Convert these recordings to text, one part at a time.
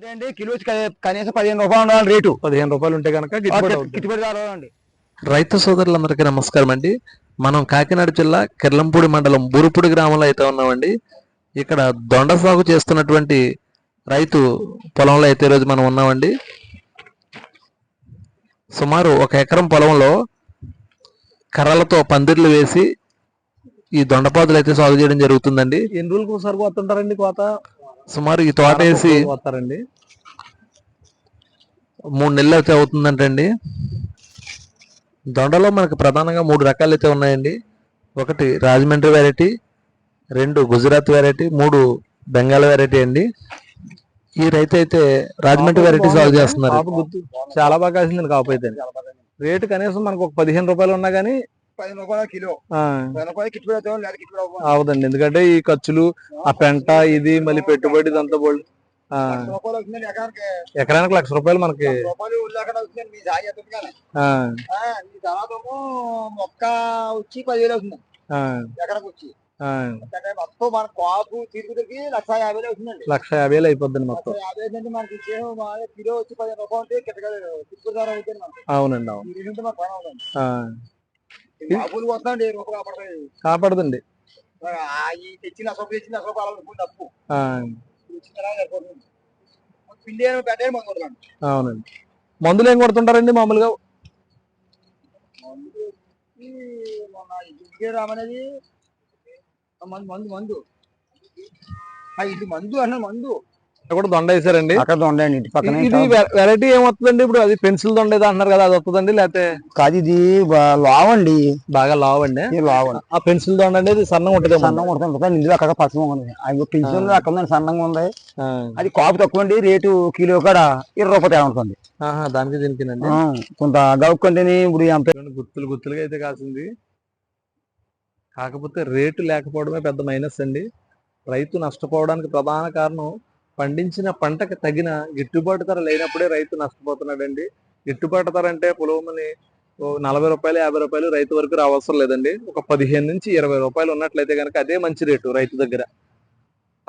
అంటే అండి కిలో కనీసం పదిహేను రూపాయలు ఉండాలి రేటు. పదిహేను రూపాయలు ఉంటే కనుక గిట్టుబడి రైతు సోదరులందరికీ నమస్కారం అండి. మనం కాకినాడ జిల్లా కిర్లంపూడి మండలం బూరుపూడి గ్రామంలో అయితే ఉన్నామండి. ఇక్కడ దొండ సాగు చేస్తున్నటువంటి రైతు పొలంలో అయితే ఈరోజు మనం ఉన్నామండి. సుమారు ఒక ఎకరం పొలంలో కర్రలతో పందిర్లు వేసి ఈ దొండపాదులు అయితే సాగు చేయడం జరుగుతుందండి. ఎన్ని రోజులకు ఒకసారి కోత? సుమారు ఈ తోట వేసి కోస్తారండి మూడు నెలలు అయితే అవుతుందంటండి దొండలో మనకు ప్రధానంగా మూడు రకాలు అయితే ఉన్నాయండి. ఒకటి రాజమండ్రి వెరైటీ రెండు గుజరాత్ వెరైటీ మూడు బెంగాల్ వెరైటీ అండి. ఈ రైతు అయితే రాజమండ్రి వెరైటీ సాగు చేస్తున్నారు. చాలా బాగా కాసిందండి కాపు అయితే. రేటు కనీసం మనకు ఒక పదిహేను రూపాయలు ఉన్నా కానీ పదిహేను రూపాయలు కిలో. పదిహేను రూపాయలు. అవదండి. ఎందుకంటే ఈ ఖర్చులు ఆ పెంట ఇది మళ్ళీ పెట్టుబడి ఇదంతా బోల్డ్ ఎకరానికి. లక్ష రూపాయలు మనకి. తర్వాత మొక్క వచ్చి పదివేలు అవుతుంది. ఎకరకు వచ్చి. మొత్తం మన కాపు లక్ష యాభై అవుతుందండి. లక్ష యాభై అయిపోద్దండి మొత్తం. యాభై అంటే మనకి కిలో వచ్చి పదిహేను రూపాయలు అవుతుంది అవునండి అవును. కాపాడుతుంది. తెచ్చిన అసలు తెచ్చిన అసలు తప్పు. అవునండి. మందులు ఏం కొడుతుంటారండి మామూలుగా? రామనేది మందు మందు మందు. ఆ ఇది మందు అన్న మందు. కూడా దొండ వేసారండి. అక్కడ ఇంటి పక్కన ఇది వెరైటీ ఏమొస్తుందండి? ఇప్పుడు అది పెన్సిల్ దొండ ఏదో అంటున్నారు కదా అది వస్తుందండి? లేకపోతే కాదు ఇది లావండి. బాగా లావ్ అండి లావండి ఆ పెన్సిల్ దొండ అనేది సన్నగా ఉంటుంది సన్నంగా ఉంటుంది కానీ ఇందులో అక్కడ పచ్చగా ఉంది. అది పెన్షన్ అక్కడ సన్నంగా ఉంది. అది కాపు తక్కువ అండి రేటు కిలో కాడ ఇరవై రూపాయలు తేడా ఉంటుంది దానికి దీనికినండి. ఆ, కొంత గౌక్కుంటేనే ఇప్పుడు ఎంత చూడండి, గుత్తులు గుత్తులుగా అయితే కాసింది. కాకపోతే రేటు లేకపోవడమే పెద్ద మైనస్ అండి. రైతు నష్టపోవడానికి ప్రధాన కారణం పండించిన పంటకు తగిన గిట్టుబాటు ధర లేనప్పుడే రైతు నష్టపోతున్నాడండి. గిట్టుబాటు ధర అంటే పొలవమని ఓ నలభై రూపాయలు యాభై రూపాయలు రైతు వరకు రావసరం లేదండి. ఒక పదిహేను నుంచి ఇరవై రూపాయలు ఉన్నట్లయితే కనుక అదే మంచి రేటు రైతు దగ్గర.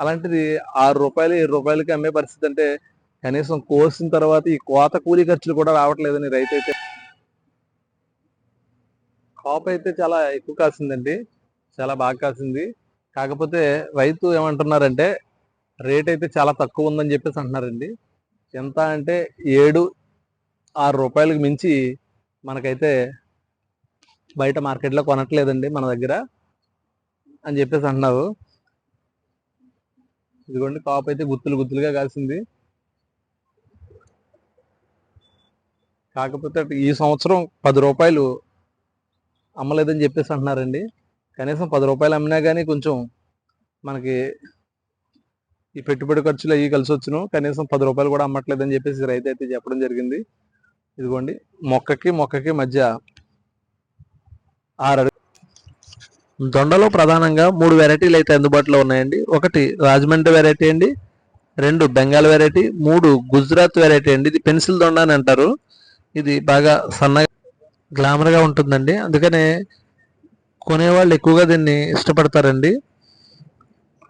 అలాంటిది ఆరు రూపాయలు ఏడు రూపాయలకి అమ్మే పరిస్థితి అంటే కనీసం కోసిన తర్వాత ఈ కోత కూలీ ఖర్చులు కూడా రావట్లేదని రైతు అయితే కాపు అయితే చాలా ఎక్కువ కాసిందండి. చాలా బాగా కాసింది. కాకపోతే రైతు ఏమంటున్నారంటే రేట్ అయితే చాలా తక్కువ ఉందని చెప్పేసి అంటున్నారండి. ఎంత అంటే ఏడు ఆరు రూపాయలకు మించి మనకైతే బయట మార్కెట్లో కొనట్లేదండి మన దగ్గర అని చెప్పేసి అంటున్నారు. ఇదిగోండి కాపు అయితే గుత్తులు గుత్తులుగా కాల్సింది కాకపోతే ఈ సంవత్సరం పది రూపాయలు అమ్మలేదని చెప్పేసి అంటున్నారండి. కనీసం పది రూపాయలు అమ్మినా కానీ కొంచెం మనకి ఈ పెట్టుబడి ఖర్చులు అవి కలిసి వచ్చును కనీసం పది రూపాయలు కూడా అమ్మట్లేదని చెప్పేసి రైతు అయితే చెప్పడం జరిగింది. ఇదిగోండి. మొక్కకి మొక్కకి మధ్య ఆరు దొండలో ప్రధానంగా మూడు వెరైటీలు అయితే అందుబాటులో ఉన్నాయండి. ఒకటి రాజమండ్రి వెరైటీ అండి. రెండు బెంగాల్ వెరైటీ. మూడు గుజరాత్ వెరైటీ అండి. ఇది పెన్సిల్ దొండ అని అంటారు. ఇది బాగా సన్నగా గ్లామర్గా ఉంటుందండి. అందుకనే కొనేవాళ్ళు ఎక్కువగా దీన్ని ఇష్టపడతారండి.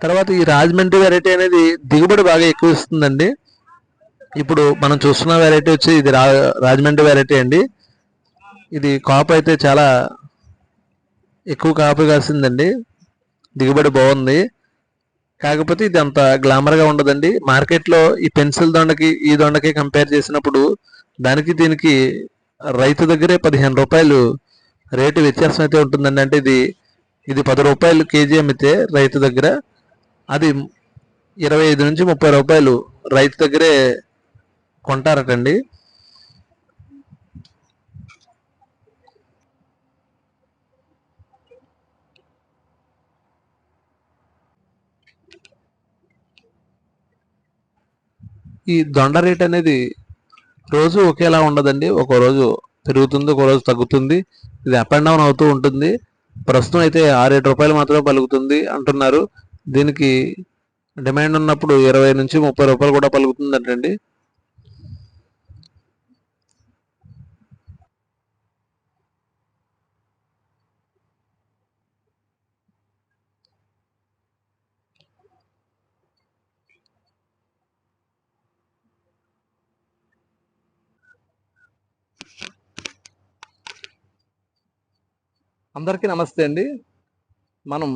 తర్వాత ఈ రాజమండ్రి వెరైటీ అనేది దిగుబడి బాగా ఎక్కువ ఇస్తుందండి ఇప్పుడు మనం చూస్తున్న వెరైటీ వచ్చి ఇది రా రాజమండ్రి వెరైటీ అండి. ఇది కాపు అయితే చాలా ఎక్కువ కాపు కాసిందండి. దిగుబడి బాగుంది. కాకపోతే ఇది అంత గ్లామర్గా ఉండదండి. మార్కెట్లో ఈ పెన్సిల్ దొండకి ఈ దొండకి కంపేర్ చేసినప్పుడు దానికి దీనికి రైతు దగ్గరే పదిహేను రూపాయలు రేటు వ్యత్యాసం అయితే ఉంటుందండి. అంటే ఇది ఇది పది రూపాయలు కేజీ అమ్మితే రైతు దగ్గర అది ఇరవై ఐదు నుంచి ముప్పై రూపాయలు రైతు దగ్గరే కొంటారటండి. ఈ దొండ రేట్ అనేది రోజు ఒకేలా ఉండదండి. ఒక రోజు పెరుగుతుంది ఒక రోజు తగ్గుతుంది. ఇది అప్ అండ్ డౌన్ అవుతూ ఉంటుంది. ప్రస్తుతం అయితే ఆరేడు రూపాయలు మాత్రమే పలుకుతుంది అంటున్నారు. దీనికి డిమాండ్ ఉన్నప్పుడు ఇరవై నుంచి ముప్పై రూపాయలు కూడా పలుకుతుందంటండి. అందరికీ నమస్తే అండి. మనం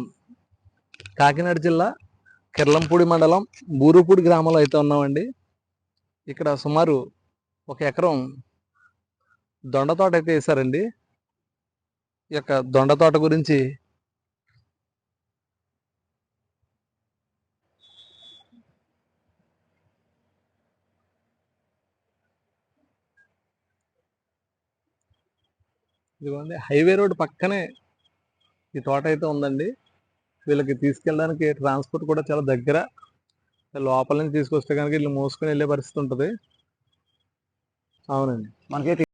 కాకినాడ జిల్లా కిర్లంపూడి మండలం బూరుపూడి గ్రామంలో అయితే ఉన్నామండి. ఇక్కడ సుమారు ఒక ఎకరం దొండ తోట అయితే వేశారండి. ఈ యొక్క దొండ తోట గురించి ఇదిగోండి హైవే రోడ్ పక్కనే ఈ తోట అయితే ఉందండి. వీళ్ళకి తీసుకెళ్ళడానికి ట్రాన్స్పోర్ట్ కూడా చాలా దగ్గర. లోపల నుంచి తీసుకొస్తే కనుక వీళ్ళు మోసుకొని వెళ్ళే పరిస్థితి ఉంటుంది. అవునండి. మనకి